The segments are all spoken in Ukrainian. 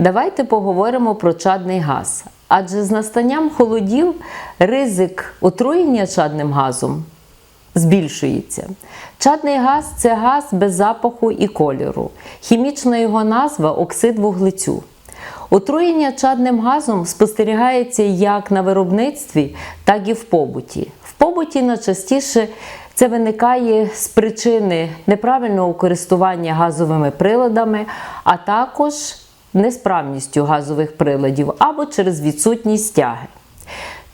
Давайте поговоримо про чадний газ. Адже з настанням холодів ризик отруєння чадним газом збільшується. Чадний газ це газ без запаху і кольору. Хімічна його назва оксид вуглецю. Отруєння чадним газом спостерігається як на виробництві, так і в побуті. В побуті найчастіше це виникає з причини неправильного користування газовими приладами, а також несправністю газових приладів або через відсутність тяги.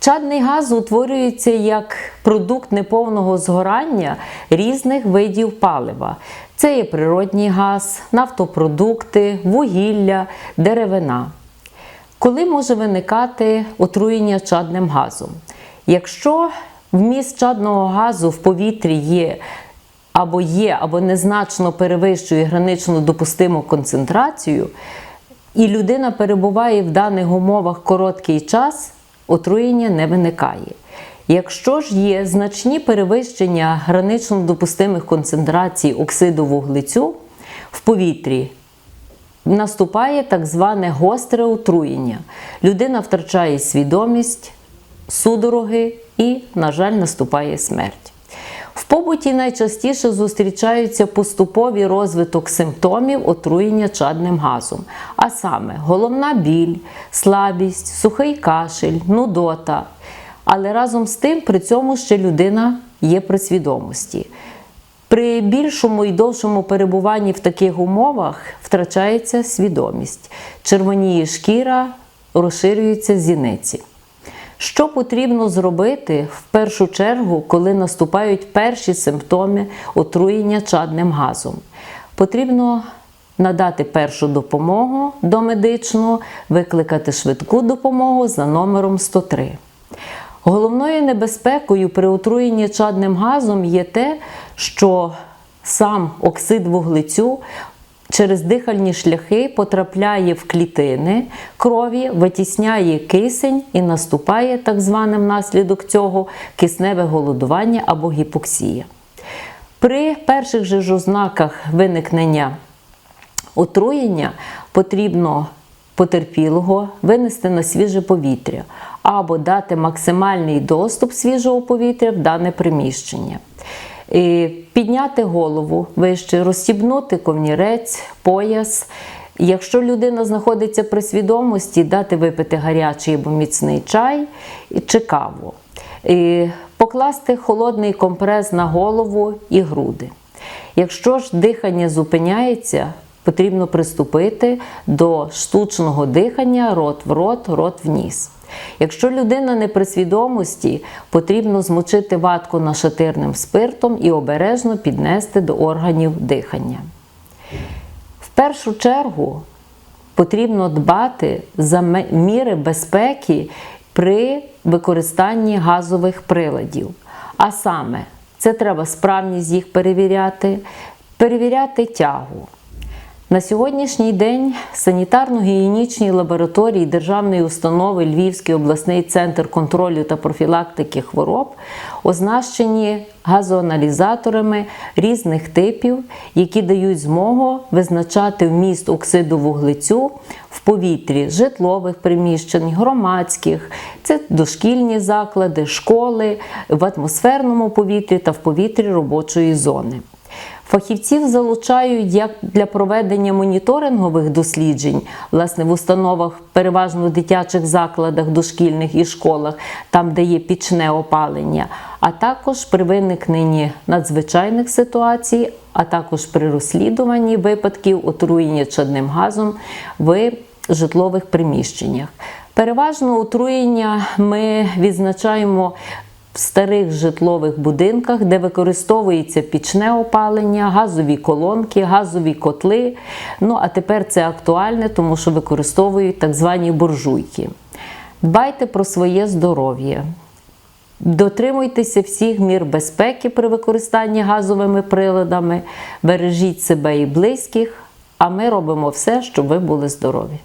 Чадний газ утворюється як продукт неповного згорання різних видів палива. Це є природній газ, нафтопродукти, вугілля, деревина. Коли може виникати отруєння чадним газом? Якщо вміст чадного газу в повітрі є або є, або незначно перевищує гранично допустиму концентрацію, і людина перебуває в даних умовах короткий час, отруєння не виникає. Якщо ж є значні перевищення гранично допустимих концентрацій оксиду вуглецю в повітрі, наступає так зване гостре отруєння. Людина втрачає свідомість, судороги і, на жаль, наступає смерть. В побуті найчастіше зустрічаються поступовий розвиток симптомів отруєння чадним газом, а саме головна біль, слабість, сухий кашель, нудота. Але разом з тим при цьому ще людина є при свідомості. При більшому і довшому перебуванні в таких умовах втрачається свідомість, червоніє шкіра, розширюються зіниці. Що потрібно зробити в першу чергу, коли наступають перші симптоми отруєння чадним газом? Потрібно надати першу допомогу домедичну, викликати швидку допомогу за номером 103. Головною небезпекою при отруєнні чадним газом є те, що сам оксид вуглецю через дихальні шляхи потрапляє в клітини крові, витісняє кисень і наступає так званим внаслідок цього кисневе голодування або гіпоксія. При перших же ж ознаках виникнення отруєння потрібно потерпілого винести на свіже повітря або дати максимальний доступ свіжого повітря в дане приміщення. Підняти голову вище, розстібнути ковнірець, пояс. Якщо людина знаходиться при свідомості, дати випити гарячий або міцний чай чи каву. І Покласти холодний компрес на голову і груди. Якщо ж дихання зупиняється, потрібно приступити до штучного дихання рот в рот, рот в ніс. Якщо людина не при свідомості, потрібно змочити ватку нашатирним спиртом і обережно піднести до органів дихання. В першу чергу потрібно дбати за міри безпеки при використанні газових приладів. А саме, це треба справність їх перевіряти, перевіряти тягу. На сьогоднішній день санітарно-гігієнічні лабораторії Державної установи Львівський обласний центр контролю та профілактики хвороб оснащені газоаналізаторами різних типів, які дають змогу визначати вміст оксиду вуглецю в повітрі житлових приміщень, громадських, це дошкільні заклади, школи, в атмосферному повітрі та в повітрі робочої зони. Фахівців залучають як для проведення моніторингових досліджень, власне, в установах, переважно в дитячих закладах, дошкільних і школах, там, де є пічне опалення, а також при виникненні надзвичайних ситуацій, а також при розслідуванні випадків отруєння чадним газом в житлових приміщеннях. Переважно отруєння ми відзначаємо в старих житлових будинках, де використовується пічне опалення, газові колонки, газові котли. Ну, а тепер це актуальне, тому що використовують так звані буржуйки. Дбайте про своє здоров'я. Дотримуйтеся всіх мір безпеки при використанні газовими приладами, бережіть себе і близьких, а ми робимо все, щоб ви були здорові.